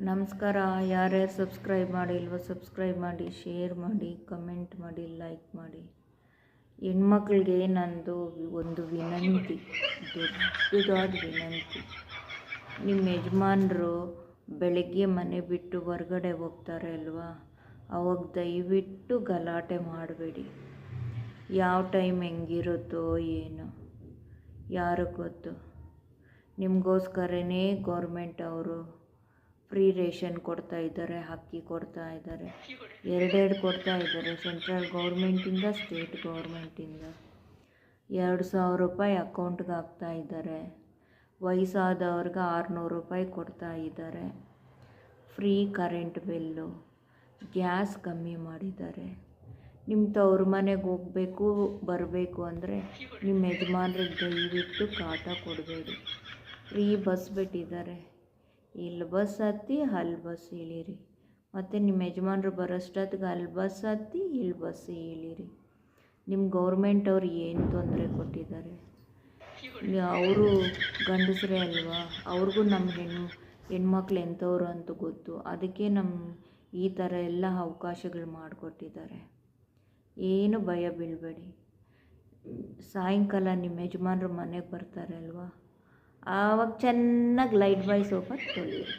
ನಮಸ್ಕಾರ. ಯಾರ್ಯಾರು ಸಬ್ಸ್ಕ್ರೈಬ್ ಮಾಡಿಲ್ವೋ ಸಬ್ಸ್ಕ್ರೈಬ್ ಮಾಡಿ, ಶೇರ್ ಮಾಡಿ, ಕಮೆಂಟ್ ಮಾಡಿ, ಲೈಕ್ ಮಾಡಿ. ಹೆಣ್ಮಕ್ಳಿಗೆ ನಂದು ಒಂದು ವಿನಂತಿ, ದೊಡ್ಡದಾದ ವಿನಂತಿ. ನಿಮ್ಮ ಯಜಮಾನರು ಬೆಳಗ್ಗೆ ಮನೆ ಬಿಟ್ಟು ಹೊರಗಡೆ ಹೋಗ್ತಾರೆ ಅಲ್ವಾ? ಅವಾಗ ದಯವಿಟ್ಟು ಗಲಾಟೆ ಮಾಡಬೇಡಿ. ಯಾವ ಟೈಮ್ ಹೆಂಗಿರುತ್ತೋ ಏನೋ. ಯಾರು ಗೊತ್ತು? ನಿಮಗೋಸ್ಕರನೇ ಗೌರ್ಮೆಂಟ್ ಅವರು ಫ್ರೀ ರೇಷನ್ ಕೊಡ್ತಾ ಇದ್ದಾರೆ ಅಕ್ಕಿ ಕೊಡ್ತಾ ಇದ್ದಾರೆ, ಎರಡೆರಡು ಕೊಡ್ತಾ ಇದ್ದಾರೆ ಸೆಂಟ್ರಲ್ ಗೌರ್ಮೆಂಟಿಂದ, ಸ್ಟೇಟ್ ಗೌರ್ಮೆಂಟಿಂದ. ಎರಡು ಸಾವಿರ ರೂಪಾಯಿ ಅಕೌಂಟ್ಗೆ ಹಾಕ್ತಾ ಇದ್ದಾರೆ. ವಯಸ್ಸಾದವ್ರಿಗೆ ಆರುನೂರು ರೂಪಾಯಿ ಕೊಡ್ತಾ ಇದ್ದಾರೆ. ಫ್ರೀ ಕರೆಂಟ್ ಬಿಲ್ಲು, ಗ್ಯಾಸ್ ಕಮ್ಮಿ ಮಾಡಿದ್ದಾರೆ. ನಿಮ್ಮ ತವ್ರ ಮನೆಗೆ ಹೋಗಬೇಕು, ಬರಬೇಕು ಅಂದರೆ ನಿಮ್ಮ ಯಜಮಾನ್ರಿಗೆ ದಯವಿಟ್ಟು ಕಾಟ ಕೊಡಬೇಡಿ. ಫ್ರೀ ಬಸ್ ಬಿಟ್ಟಿದ್ದಾರೆ. ಇಲ್ಲಿ ಬಸ್ ಹತ್ತಿ ಅಲ್ಲಿ ಬಸ್ ಇಳಿರಿ ಮತ್ತು ನಿಮ್ಮ ಯಜಮಾನ್ರು ಬರೋಷ್ಟೊತ್ತಿಗೆ ಅಲ್ಲಿ ಬಸ್ ಹತ್ತಿ ಇಲ್ಲಿ ಬಸ್ ಇಳಿರಿ ನಿಮ್ಮ ಗೌರ್ಮೆಂಟ್ ಅವ್ರು ಏನು ತೊಂದರೆ ಕೊಟ್ಟಿದ್ದಾರೆ ಅವರು ಗಂಡಸರೇ ಅಲ್ವಾ? ಅವ್ರಿಗೂ ನಮ್ಮ ಹೆಣ್ಣು, ಹೆಣ್ಮಕ್ಳು ಎಂಥವ್ರು ಅಂತ ಗೊತ್ತು. ಅದಕ್ಕೆ ನಮ್ಮ ಈ ಥರ ಎಲ್ಲ ಅವಕಾಶಗಳು ಮಾಡಿಕೊಟ್ಟಿದ್ದಾರೆ ಏನು ಭಯ ಬೀಳಬೇಡಿ. ಸಾಯಂಕಾಲ ನಿಮ್ಮ ಯಜಮಾನ್ರು ಮನೆಗೆ ಬರ್ತಾರೆ ಅಲ್ವಾ? ಆವಾಗ ಚೆನ್ನಾಗಿ ಲೈಟ್ ಬಾಯ್ ಸೋಪ ತೊಳಿರಿ